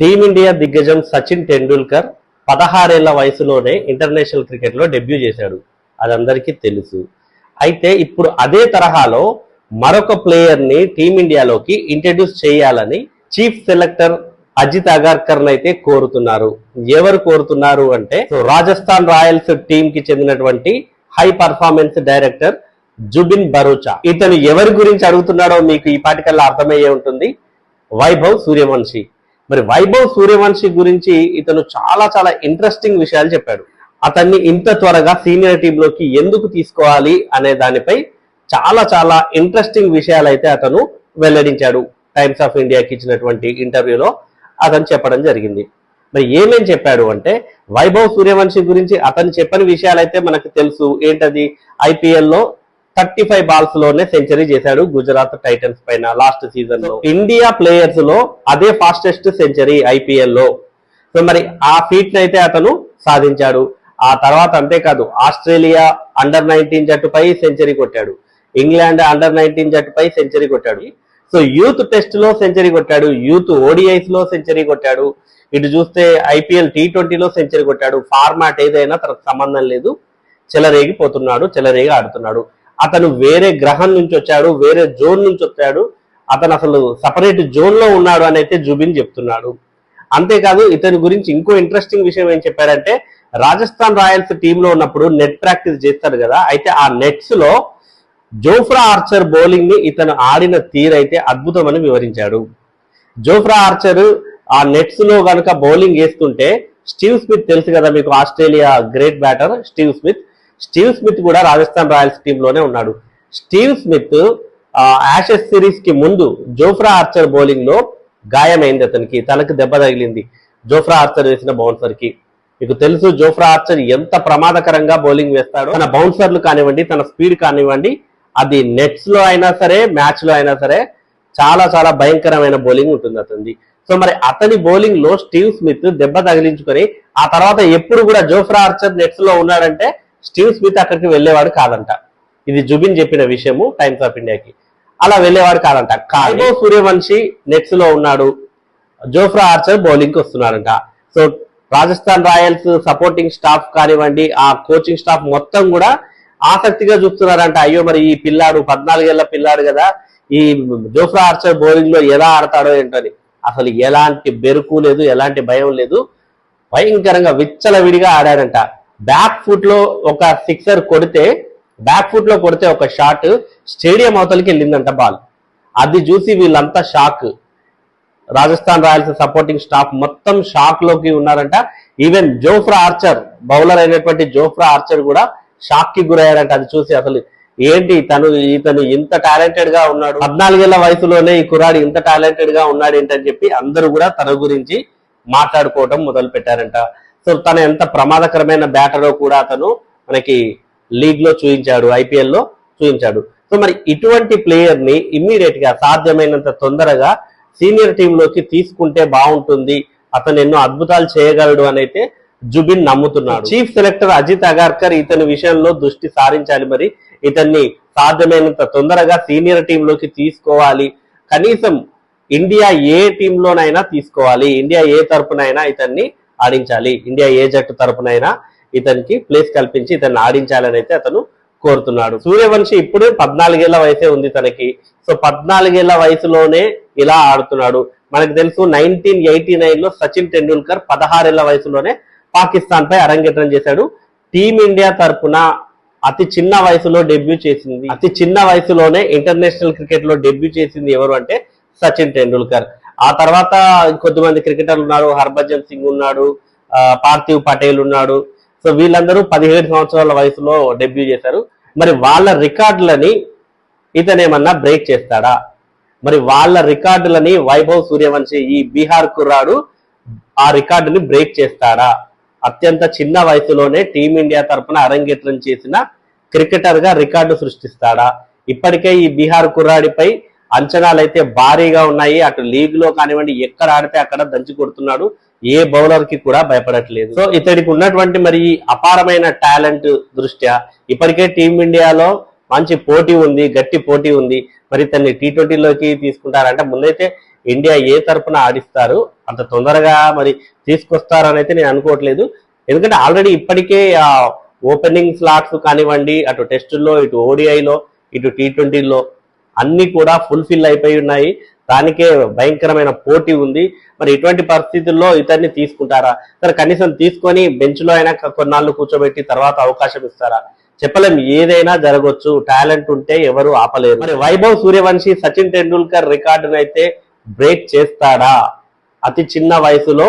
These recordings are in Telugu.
టీమిండియా దిగ్గజం సచిన్ టెండూల్కర్ పదహారేళ్ళ వయసులోనే ఇంటర్నేషనల్ క్రికెట్లో డెబ్యూ చేశాడు. అది అందరికీ తెలుసు. అయితే ఇప్పుడు అదే తరహాలో మరొక ప్లేయర్ని టీమిండియాలోకి ఇంట్రడ్యూస్ చేయాలని చీఫ్ సెలెక్టర్ అజిత్ అగార్కర్ అయితే కోరుతున్నారు. ఎవరు కోరుతున్నారు అంటే రాజస్థాన్ రాయల్స్ టీమ్కి చెందినటువంటి high performance director Zubin Bharucha. ఇతను ఎవరి గురించి అడుగుతున్నాడో మీకు ఈ పాటికల్లా అర్థమయ్యే ఉంటుంది. వైభవ్ సూర్యవంశి. మరి వైభవ్ సూర్యవంశి గురించి ఇతను చాలా చాలా ఇంట్రెస్టింగ్ విషయాలు చెప్పాడు. అతన్ని ఇంత త్వరగా సీనియర్ టీంలోకి ఎందుకు తీసుకోవాలి అనే దానిపై చాలా చాలా ఇంట్రెస్టింగ్ విషయాలు అయితే అతను వెల్లడించాడు. టైమ్స్ ఆఫ్ ఇండియాకి ఇచ్చినటువంటి ఇంటర్వ్యూలో అతను చెప్పడం జరిగింది. మరి ఏమేం చెప్పాడు అంటే వైభవ్ సూర్యవంశి గురించి అతను చెప్పని విషయాలైతే మనకు తెలుసు. ఏంటది? ఐపీఎల్లో థర్టీ ఫైవ్ బాల్స్లోనే సెంచరీ చేశాడు గుజరాత్ టైటన్స్ పైన లాస్ట్ సీజన్లో. ఇండియా ప్లేయర్స్లో అదే ఫాస్టెస్ట్ సెంచరీ ఐపీఎల్లో. సో మరి ఆ ఫీట్ అయితే అతను సాధించాడు. ఆ తర్వాత అంతేకాదు ఆస్ట్రేలియా అండర్ నైన్టీన్ జట్టుపై సెంచరీ కొట్టాడు. ఇంగ్లాండ్ అండర్ నైన్టీన్ జట్టుపై సెంచరీ కొట్టాడు. సో యూత్ టెస్ట్లో సెంచరీ కొట్టాడు. యూత్ ఓడిఐస్లో సెంచరీ కొట్టాడు. ఇటు చూస్తే ఐపీఎల్ టీ ట్వంటీలో సెంచరీ కొట్టాడు. ఫార్మాట్ ఏదైనా తనకు సంబంధం లేదు. చెలరేగిపోతున్నాడు చెలరేగి ఆడుతున్నాడు. అతను వేరే గ్రహం నుంచి వచ్చాడు వేరే జోన్ నుంచి వచ్చాడు. అతను అసలు సపరేట్ జోన్లో ఉన్నాడు అని అయితే జుబిన్ చెప్తున్నాడు. అంతేకాదు ఇతని గురించి ఇంకో ఇంట్రెస్టింగ్ విషయం ఏం చెప్పారంటే రాజస్థాన్ రాయల్స్ టీంలో ఉన్నప్పుడు నెట్ ప్రాక్టీస్ చేస్తారు కదా అయితే ఆ నెట్స్లో జోఫ్రా ఆర్చర్ బౌలింగ్ని ఇతను ఆడిన తీరైతే అద్భుతమని వివరించాడు. జోఫ్రా ఆర్చర్ ఆ నెట్స్లో గనుక బౌలింగ్ వేస్తుంటే స్టీవ్ స్మిత్ తెలుసు కదా మీకు Australia great batter Steve Smith. Steve Smith కూడా రాజస్థాన్ రాయల్స్ టీంలోనే ఉన్నాడు. స్టీవ్ స్మిత్ యాషెస్ సిరీస్కి ముందు జోఫ్రా ఆర్చర్ బౌలింగ్లో గాయమైంది అతనికి. తనకు దెబ్బ తగిలింది. జోఫ్రా ఆర్చర్ వేసిన బౌన్సర్కి. మీకు తెలుసు జోఫ్రా ఆర్చర్ ఎంత ప్రమాదకరంగా బౌలింగ్ వేస్తాడో. తన బౌన్సర్లు కానివ్వండి తన స్పీడ్ కానివ్వండి అది నెట్స్లో అయినా సరే మ్యాచ్లో అయినా సరే చాలా చాలా భయంకరమైన బౌలింగ్ ఉంటుంది అతనిది. సో మరి అతని బౌలింగ్లో స్టీవ్ స్మిత్ దెబ్బ తగిలించుకొని ఆ తర్వాత ఎప్పుడు కూడా జోఫ్రా ఆర్చర్ నెట్స్లో ఉన్నాడంటే స్టీవ్ స్మిత్ అక్కడికి వెళ్ళేవాడు కాదంట. ఇది జుబిన్ చెప్పిన విషయము టైమ్స్ ఆఫ్ ఇండియాకి. అలా వెళ్ళేవాడు కాదంట. కాయిబో సూర్యవంశి నెట్స్లో ఉన్నాడు. జోఫ్రా ఆర్చర్ బౌలింగ్కి వస్తున్నాడంట. So Rajasthan Royals supporting staff కానివ్వండి ఆ కోచింగ్ స్టాఫ్ మొత్తం కూడా ఆసక్తిగా చూస్తున్నారంట. అయ్యో మరి ఈ పిల్లాడు పద్నాలుగేళ్ళ పిల్లాడు కదా. ఈ జోఫ్రా ఆర్చర్ బౌలింగ్లో ఎలా ఆడతాడో ఏంటని అసలు ఎలాంటి బెరుకు లేదు ఎలాంటి భయం లేదు. భయంకరంగా విచ్చలవిడిగా ఆడాడంట. బ్యాక్ ఫుట్లో ఒక సిక్సర్ కొడితే బ్యాక్ ఫుట్లో కొడితే ఒక షాట్ స్టేడియం అవతలకి వెళ్ళిందంట బాల్. అది చూసి వీళ్ళంతా shock. Rajasthan Royals supporting staff మొత్తం షాక్లోకి ఉన్నారంట. ఈవెన్ జోఫ్రా ఆర్చర్ బౌలర్ అయినటువంటి జోఫ్రా ఆర్చర్ కూడా షాక్కి గురయ్యారంట అది చూసి అసలు ఏంటి తను ఇతను ఇంత టాలెంటెడ్గా ఉన్నాడు? పద్నాలుగేళ్ళ వయసులోనే ఈ కురాడు ఇంత టాలెంటెడ్గా ఉన్నాడు ఏంటని చెప్పి అందరూ కూడా తన గురించి మాట్లాడుకోవటం మొదలు పెట్టారంట సో తను ఎంత ప్రమాదకరమైన బ్యాటరో కూడా అతను మనకి లీగ్లో చూపించాడు ఐపీఎల్లో చూపించాడు సో మరి ఇటువంటి ప్లేయర్ని ఇమ్మీడియట్గా సాధ్యమైనంత తొందరగా సీనియర్ టీంలోకి తీసుకుంటే బాగుంటుంది అతను ఎన్నో అద్భుతాలు చేయగలడు అని అయితే జుబిన్ నమ్ముతున్నాడు. చీఫ్ సెలెక్టర్ అజిత్ అగార్కర్ ఇతని విషయంలో దృష్టి సారించాలి మరి. ఇతన్ని సాధ్యమైనంత తొందరగా సీనియర్ టీంలోకి తీసుకోవాలి. కనీసం ఇండియా ఏ టీంలోనైనా తీసుకోవాలి. ఇండియా ఏ తరపునైనా ఇతన్ని ఆడించాలి. ఇండియా ఏ జట్టు తరపునైనా ఇతనికి ప్లేస్ కల్పించి ఇతన్ని ఆడించాలని అయితే అతను కోరుతున్నాడు. సూర్యవంశి ఇప్పుడు పద్నాలుగేళ్ళ వయసే ఉంది తనకి. సో పద్నాలుగేళ్ళ వయసులోనే ఇలా ఆడుతున్నాడు. మనకు తెలుసు నైన్టీన్ ఎయిటీ నైన్లో సచిన్ టెండూల్కర్ పదహారేళ్ళ వయసులోనే పాకిస్తాన్ పై అరంగేట్రం చేశాడు. టీమిండియా తరపున అతి చిన్న వయసులో డెబ్యూ చేసింది. అతి చిన్న వయసులోనే ఇంటర్నేషనల్ క్రికెట్లో డెబ్యూ చేసింది ఎవరు అంటే సచిన్ టెండూల్కర్. ఆ తర్వాత ఇంకొద్దిమంది క్రికెటర్లు ఉన్నారు హర్భజన్ సింగ్ ఉన్నాడు పార్థివ్ పటేల్ ఉన్నాడు. సో వీళ్ళందరూ పదిహేడు సంవత్సరాల వయసులో డెబ్యూ చేశారు. మరి వాళ్ళ రికార్డులని ఇతనేమన్నా బ్రేక్ చేస్తాడా? మరి వాళ్ళ రికార్డులని వైభవ్ సూర్యవంశీ ఈ బీహార్ కుర్రాడు ఆ రికార్డుని బ్రేక్ చేస్తాడా? అత్యంత చిన్న వయసులోనే టీమిండియా తరపున అరంగేట్రం చేసిన క్రికెటర్గా రికార్డు సృష్టిస్తాడా? ఇప్పటికే ఈ బీహార్ కుర్రాడిపై అంచనాలు అయితే భారీగా ఉన్నాయి. అటు లీగ్లో కానివ్వండి ఎక్కడ ఆడితే అక్కడ దంచి కొడుతున్నాడు. ఏ బౌలర్కి కూడా భయపడట్లేదు. సో ఇతడికి ఉన్నటువంటి మరి ఈ అపారమైన టాలెంట్ దృష్ట్యా ఇప్పటికే టీమిండియాలో మంచి పోటీ ఉంది గట్టి పోటీ ఉంది. మరి ఇతన్ని టీ ట్వంటీలోకి తీసుకుంటారంటే ముందైతే ఇండియా ఏ తరఫున ఆడిస్తారు అంత తొందరగా మరి తీసుకొస్తారని అయితే నేను అనుకోవట్లేదు. ఎందుకంటే ఆల్రెడీ ఇప్పటికే ఓపెనింగ్ స్లాట్స్ కానివ్వండి అటు టెస్టుల్లో ఇటు ఓడిఐలో ఇటు టీ ట్వంటీలో అన్ని కూడా ఫుల్ఫిల్ అయిపోయి ఉన్నాయి. దానికే భయంకరమైన పోటీ ఉంది. మరి ఇటువంటి పరిస్థితుల్లో ఇతన్ని తీసుకుంటారా? సరే కనీసం తీసుకొని బెంచ్లో అయినా కొన్నాళ్ళు కూర్చోబెట్టి తర్వాత అవకాశం ఇస్తారా? చెప్పలేం. ఏదైనా జరగవచ్చు టాలెంట్ ఉంటే ఎవరు ఆపలేరు. మరి వైభవ్ సూర్యవంశి సచిన్ టెండూల్కర్ రికార్డును అయితే బ్రేక్ చేస్తాడా? అతి చిన్న వయసులో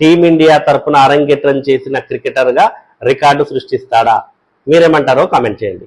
టీమిండియా తరపున అరంగేట్రం చేసిన క్రికెటర్గా రికార్డు సృష్టిస్తాడా? మీరేమంటారో కామెంట్ చేయండి.